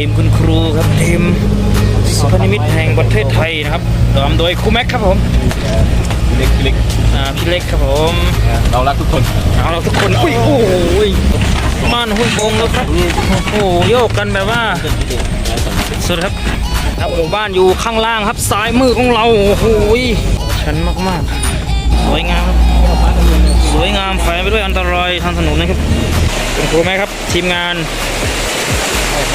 ทีมคุณครูครับทีมสุพรรณนิมิตแห่งประเทศไทยนะครับนำโดยครูแม็กครับผมเล็กเล็กอ่าพี่เล็กครับผมเรารักทุกคนเอาเราทุกคนอุ้ยโอ้ยม่านหุ้นบงแล้วครับโอ้โหโยกกันแบบว่าสุดครับครับหมู่บ้านอยู่ข้างล่างครับซ้ายมือของเราโอ้โหชันมากๆ สวยงามครับสวยงามแฝงไปด้วยอันตรายทางถนนนะครับคุณครูแม็กครับ ทีมงาน โอ้โห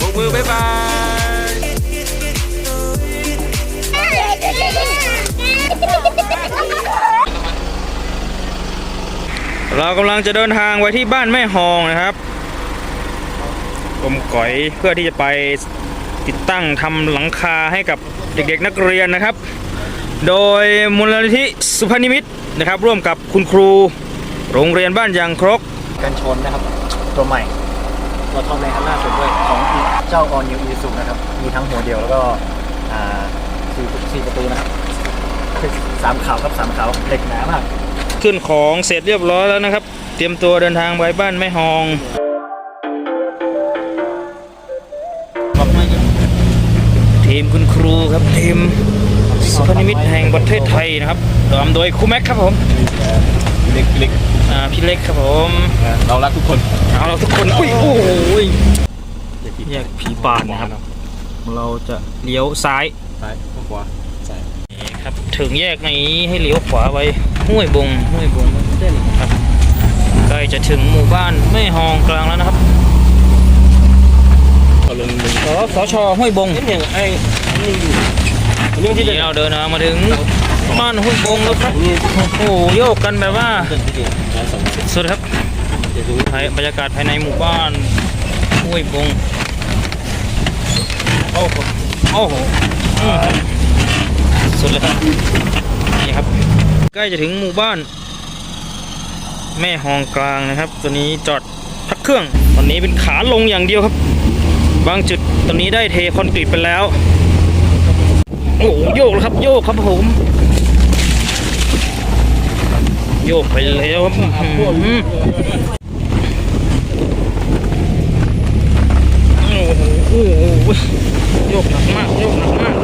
บกมือบ๊ายบาย เรากำลังจะเดินทางไปที่บ้านแม่ฮองนะครับกลมก๋อยเพื่อที่จะไปติดตั้งทำหลังคาให้กับเด็กๆนักเรียนนะครับ โดยมูลนิธิสุพรรณนิมิตนะครับ ร่วมกับคุณครู โรงเรียนบ้านยางครกกันชนนะครับ ตัวใหม่เราทำในคันล่าสุดด้วยของเจ้าออนยูอีสุนะครับ มีทั้งหัวเดียวแล้วก็อ่าสี่สี่ประตูนะครับสามขาวครับสามขาวเหล็กหนามากขึ้นของเสร็จเรียบร้อยแล้วนะครับ เตรียมตัวเดินทางไปบ้านแม่ฮองทีมคุณครูครับทีม สุพรรณนิมิตแห่งประเทศไทยนะครับนำโดยครูแม็กครับผมเล็กเล็กอ่าพี่เล็กครับผมเรารักทุกคนเอาเราทุกคนอุ้ยโอ้ยแยกผีป่านนะครับ เราจะเลี้ยวซ้ายซ้ายขวาซ้ายนี่ครับถึงแยกนี้ให้เลี้ยวขวาไปห้วยบงห้วยบงเส้นครับใกล้จะถึงหมู่บ้านแม่ฮองกลางแล้วนะครับเอาลงลงสสชห้วยบงอย่างไอ้นี่อยู่อั นี่เราเดินทางมาถึงบ้านห้วยบงแล้วครับโอ้โหโยกกันแบบว่าเป็นที่เดียวร้านสองสุดครับเดี๋ยวดูภายบรรยากาศภายในหมู่บ้านห้วยบงโอ้โหโอ้โหสุดเลยครับนี่ครับ ใกล้จะถึงหมู่บ้าน แม่ฮองกลางนะครับ ตัวนี้จอดพักเครื่อง ตอนนี้เป็นขาลงอย่างเดียวครับ บางจุดตอนนี้ได้เทคอนกรีตไปแล้ว โอ้โหโยกแล้วครับ โยกครับผม โยกไปแล้วครับโอ้โหโอ้โหโยกหนักมากโยกหนักมาก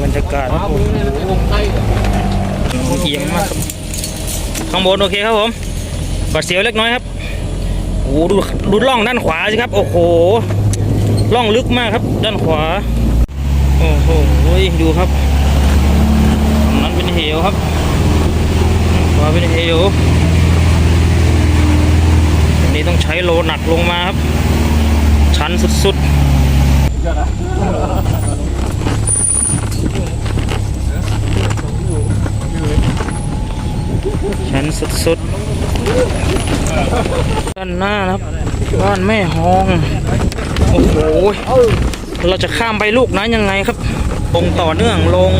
บรรยากาศครับผมเอียงมากครับข้างบนโอเคครับผม กอดเสียวเล็กน้อยครับโอ้โหดูดูล่องด้านขวาสิครับ โอ้โหล่องลึกมากครับ ด้านขวา โอ้โหดูครับนั้นเป็นเหวครับขวาเป็นเหวอันนี้ต้องใช้โลหนักลงมาครับ ชันสุดๆชันสุดๆ ด้านหน้านะครับบ้านแม่ฮองโอ้โหเราจะข้ามไปลูกนั้นยังไงครับตรงต่อเนื่องลง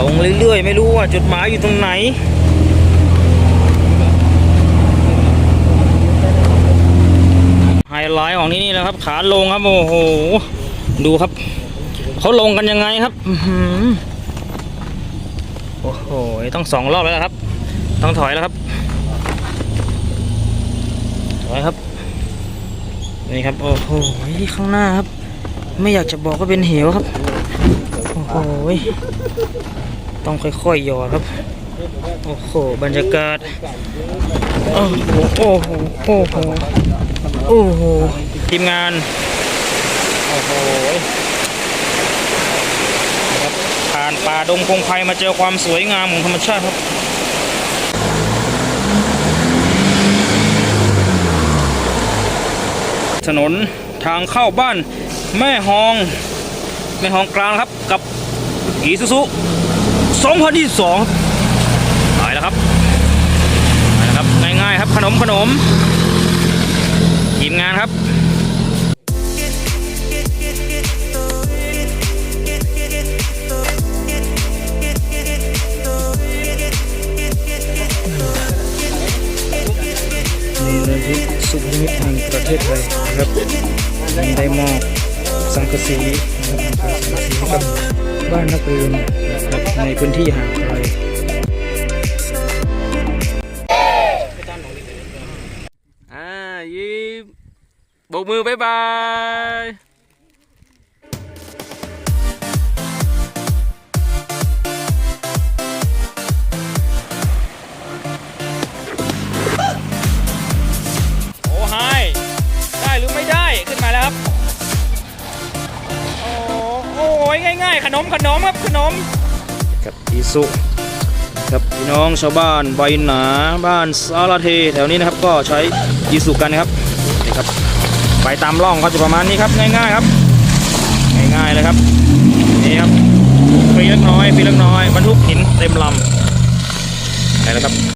ลงเรื่อยๆ ไม่รู้ว่าจุดหมายอยู่ตรงไหนไฮไลท์ของที่นี่นะครับ ขาลงครับโอ้โหดูครับเขาลงกันยังไงครับโอ้โหต้องสองรอบแล้วครับ ต้องถอยแล้วครับ ถอยครับนี่ครับโอ้โหข้างหน้าครับ ไม่อยากจะบอกว่าเป็นเหวครับโอ้โหต้องค่อยๆหยอดครับโอ้โหบรรยากาศโอ้โหโอ้โหโอ้โหโอ้โหทีมงานโอ้โหผ่านป่าดงพงไพรมาเจอความสวยงามของธรรมชาติครับ ถนนทางเข้าบ้านแม่ฮอง แม่ฮองกลางครับกับอีซูซุ2022ไปแล้วครับไปแล้วครับ ง่ายๆครับขนมขนมทีมงานครับ ประเทศไทยนะครับได้มอบสังกะสีนะครับสังกะสีให้กับบ้านนักเรียนนะครับในพื้นที่ห่างไกลอ่ายิ้มโบกมือบายบาย อยง่ายๆ ขนมขนมครับขนมกับอีสุครับพี่น้องชาวบ้านใบหนาบ้านสารเทแถวนี้นะครับก็ใช้อีสุกันนะครับนี่ครับไปตามร่องเขาจะประมาณนี้ครับง่ายๆครับ ง่ายๆเลยครับนี่ครับปีเล็กน้อยปีเล็กน้อยบรรทุกหินเต็มลำไหนแล้วครับ